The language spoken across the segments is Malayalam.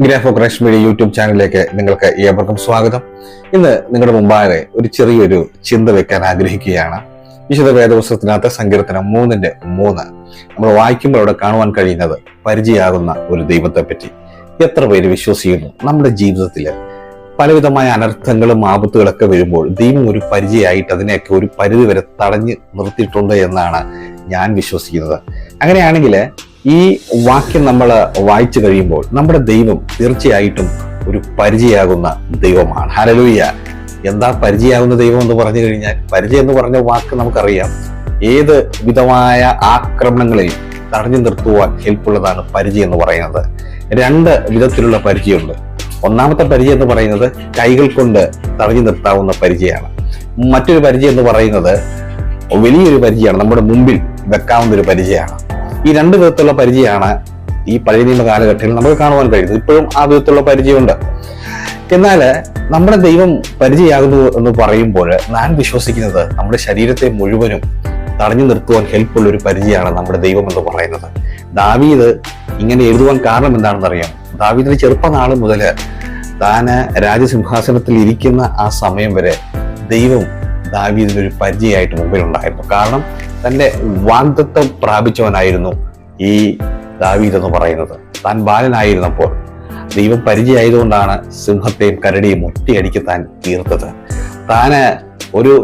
ഗ്രാഫോക്രേഷ് മീഡിയ യൂട്യൂബ് ചാനലിലേക്ക് നിങ്ങൾക്ക് ഏവർക്കും സ്വാഗതം. ഇന്ന് നിങ്ങളുടെ മുമ്പാകെ ഒരു ചെറിയൊരു ചിന്ത വെക്കാൻ ആഗ്രഹിക്കുകയാണ്. വിശുദ്ധ വേദപുസ്തകത്തിനകത്ത് സങ്കീർത്തനം മൂന്നിന്റെ മൂന്ന്. നമ്മൾ വായിക്കുമ്പോൾ അവിടെ കാണുവാൻ കഴിയുന്നത് പരിചയമാകുന്ന ഒരു ദൈവത്തെ പറ്റി എത്ര പേര് വിശ്വസിക്കുന്നു നമ്മുടെ ജീവിതത്തിൽ പലവിധമായ അനർത്ഥങ്ങളും ആപത്തുകളൊക്കെ വരുമ്പോൾ ദൈവം ഒരു പരിചയമായിട്ട് അതിനെയൊക്കെ ഒരു പരിധി വരെ തടഞ്ഞ് നിർത്തിയിട്ടുണ്ട് എന്നാണ് ഞാൻ വിശ്വസിക്കുന്നത്. അങ്ങനെയാണെങ്കിൽ ഈ വാക്യം നമ്മൾ വായിച്ചു കഴിയുമ്പോൾ നമ്മുടെ ദൈവം തീർച്ചയായിട്ടും ഒരു പരിചയമാകുന്ന ദൈവമാണ്. ഹലലൂയ എന്താ പരിചയമാകുന്ന ദൈവം എന്ന് പറഞ്ഞു കഴിഞ്ഞാൽ പരിചയം എന്ന് പറഞ്ഞ വാക്ക് നമുക്കറിയാം. ഏത് വിധമായ ആക്രമണങ്ങളെയും തടഞ്ഞു നിർത്തുവാൻ ഹെൽപ്പുള്ളതാണ് പരിചയം എന്ന് പറയുന്നത്. രണ്ട് വിധത്തിലുള്ള പരിചയമുണ്ട്. ഒന്നാമത്തെ പരിചയം എന്ന് പറയുന്നത് കൈകൾ കൊണ്ട് തടഞ്ഞു നിർത്താവുന്ന പരിചയമാണ്. മറ്റൊരു പരിചയം എന്ന് പറയുന്നത് വലിയൊരു പരിചയമാണ്. നമ്മുടെ മുമ്പിൽ വെക്കാവുന്ന ഒരു പരിചയമാണ്. ഈ രണ്ട് വിധത്തിലുള്ള പരിചയമാണ് ഈ പഴയ നിയമ കാലഘട്ടത്തിൽ നമുക്ക് കാണുവാൻ കഴിയുന്നത്. ഇപ്പോഴും ആ വിധത്തിലുള്ള പരിചയമുണ്ട്. എന്നാൽ നമ്മുടെ ദൈവം പരിചയമാകുന്നു എന്ന് പറയുമ്പോൾ ഞാൻ വിശ്വസിക്കുന്നത് നമ്മുടെ ശരീരത്തെ മുഴുവനും തടഞ്ഞു നിർത്തുവാൻ ഹെൽപ്പുള്ള ഒരു പരിചയമാണ് നമ്മുടെ ദൈവം എന്ന് പറയുന്നത്. ദാവീദ് ഇങ്ങനെ എഴുതുവാൻ കാരണം എന്താണെന്ന് അറിയാം ദാവീദിന്റെ ചെറുപ്പനാൾ മുതൽ താന് രാജസിംഹാസനത്തിൽ ഇരിക്കുന്ന ആ സമയം വരെ ദൈവം ദാവീദിന് ഒരു പരിചയമായിട്ട് മുമ്പിലുണ്ടായിരുന്നു. കാരണം തന്റെ വാഗ്ദത്വം പ്രാപിച്ചവനായിരുന്നു ഈ ദാവീദ് എന്ന് പറയുന്നത്. താൻ ബാലനായിരുന്നപ്പോൾ ദൈവം പരിചയമായതുകൊണ്ടാണ് സിംഹത്തെയും കരടിയും ഒറ്റയടിക്ക് താൻ തീർത്തത്. താന് ഒരു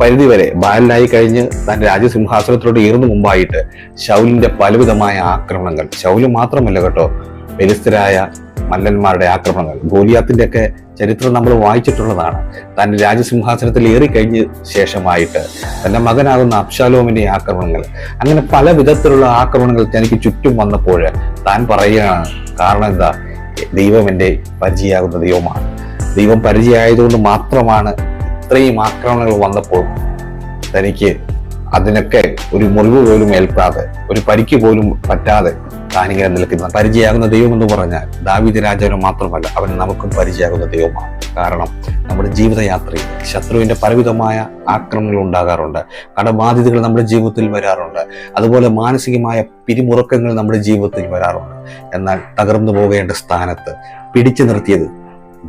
പരിധിവരെ ബാലനായി കഴിഞ്ഞ് താൻ രാജ്യസിംഹാസനത്തിലോട്ട് ഉയർന്നു മുമ്പായിട്ട് ശൗലിന്റെ പലവിധമായ ആക്രമണങ്ങൾ. ശൗൽ മാത്രമല്ല കേട്ടോ വ്യത്യസ്തരായ മല്ലന്മാരുടെ ആക്രമണങ്ങൾ. ഗോലിയാത്തിന്റെ ഒക്കെ ചരിത്രം നമ്മൾ വായിച്ചിട്ടുള്ളതാണ്. താൻ രാജസിംഹാസനത്തിൽ ഏറിക്കഴിഞ്ഞ ശേഷമായിട്ട് തന്റെ മകനാകുന്ന അബ്ഷാലോമിന്റെ ആക്രമണങ്ങൾ. അങ്ങനെ പല വിധത്തിലുള്ള ആക്രമണങ്ങൾ തനിക്ക് ചുറ്റും വന്നപ്പോൾ താൻ പറയുകയാണ് കാരണം എന്താ? ദൈവം എന്റെ പരിചയമാകുന്ന ദൈവമാണ്. ദൈവം പരിചയമായതുകൊണ്ട് മാത്രമാണ് ഇത്രയും ആക്രമണങ്ങൾ വന്നപ്പോൾ തനിക്ക് അതിനൊക്കെ ഒരു മുറിവ് പോലും ഏൽക്കാതെ ഒരു പരിക്ക് പോലും പറ്റാതെ താനിങ്ങനെ നിൽക്കുന്ന പരിചയമാകുന്ന ദൈവം എന്ന് പറഞ്ഞാൽ ദാവീദ് രാജാവിന് മാത്രമല്ല അവൻ നമുക്കും പരിചയമാകുന്ന ദൈവമാണ്. കാരണം നമ്മുടെ ജീവിതയാത്രയിൽ ശത്രുവിന്റെ പലവിധമായ ആക്രമണങ്ങൾ ഉണ്ടാകാറുണ്ട് കടബാധ്യതകൾ നമ്മുടെ ജീവിതത്തിൽ വരാറുണ്ട് അതുപോലെ മാനസികമായ പിരിമുറുക്കങ്ങൾ നമ്മുടെ ജീവിതത്തിൽ വരാറുണ്ട്. എന്നാൽ തകർന്നു പോകേണ്ട സ്ഥാനത്ത് പിടിച്ചു നിർത്തിയത്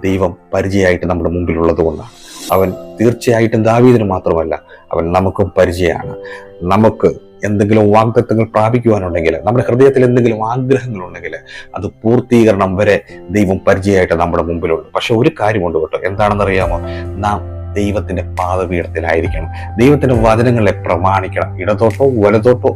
ദൈവം പരിചയമായിട്ട് നമ്മുടെ മുമ്പിലുള്ളത് കൊണ്ടാണ്. അവൻ തീർച്ചയായിട്ടും ദാവീദിന് മാത്രമല്ല അവൻ നമുക്കും പരിചയമാണ്. നമുക്ക് എന്തെങ്കിലും വാഗ്ദത്വങ്ങൾ പ്രാപിക്കുവാനുണ്ടെങ്കിൽ നമ്മുടെ ഹൃദയത്തിൽ എന്തെങ്കിലും ആഗ്രഹങ്ങൾ ആഗ്രഹങ്ങളുണ്ടെങ്കിൽ അത് പൂർത്തീകരണം വരെ ദൈവം പരിചയമായിട്ട് നമ്മുടെ മുമ്പിലുണ്ട്. പക്ഷെ ഒരു കാര്യമുണ്ട് കേട്ടോ. എന്താണെന്നറിയാമോ? നാം ദൈവത്തിന്റെ പാതപീഠത്തിലായിരിക്കണം ദൈവത്തിന്റെ വചനങ്ങളെ പ്രമാണിക്കണം. ഇടത്തോട്ടോ വലത്തോട്ടോ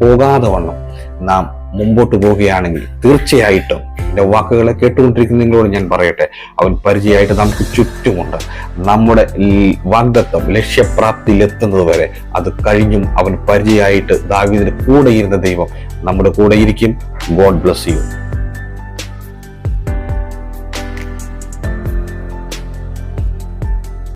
പോകാതെ വണ്ണം നാം മുമ്പോട്ട് പോവുകയാണെങ്കിൽ തീർച്ചയായിട്ടും എന്റെ വാക്കുകളെ കേട്ടുകൊണ്ടിരിക്കുന്ന നിങ്ങളോട് ഞാൻ പറയട്ടെ. അവൻ പരിചയമായിട്ട് നമുക്ക് ചുറ്റുമുണ്ട്. നമ്മുടെ വാഗ്ദത്വം ലക്ഷ്യപ്രാപ്തിയിലെത്തുന്നത് വരെ അത് കഴിഞ്ഞും അവൻ പരിചയമായിട്ട് ദാവീദിന് കൂടെ ഇരുന്ന ദൈവം നമ്മുടെ കൂടെ ഇരിക്കും. God bless you.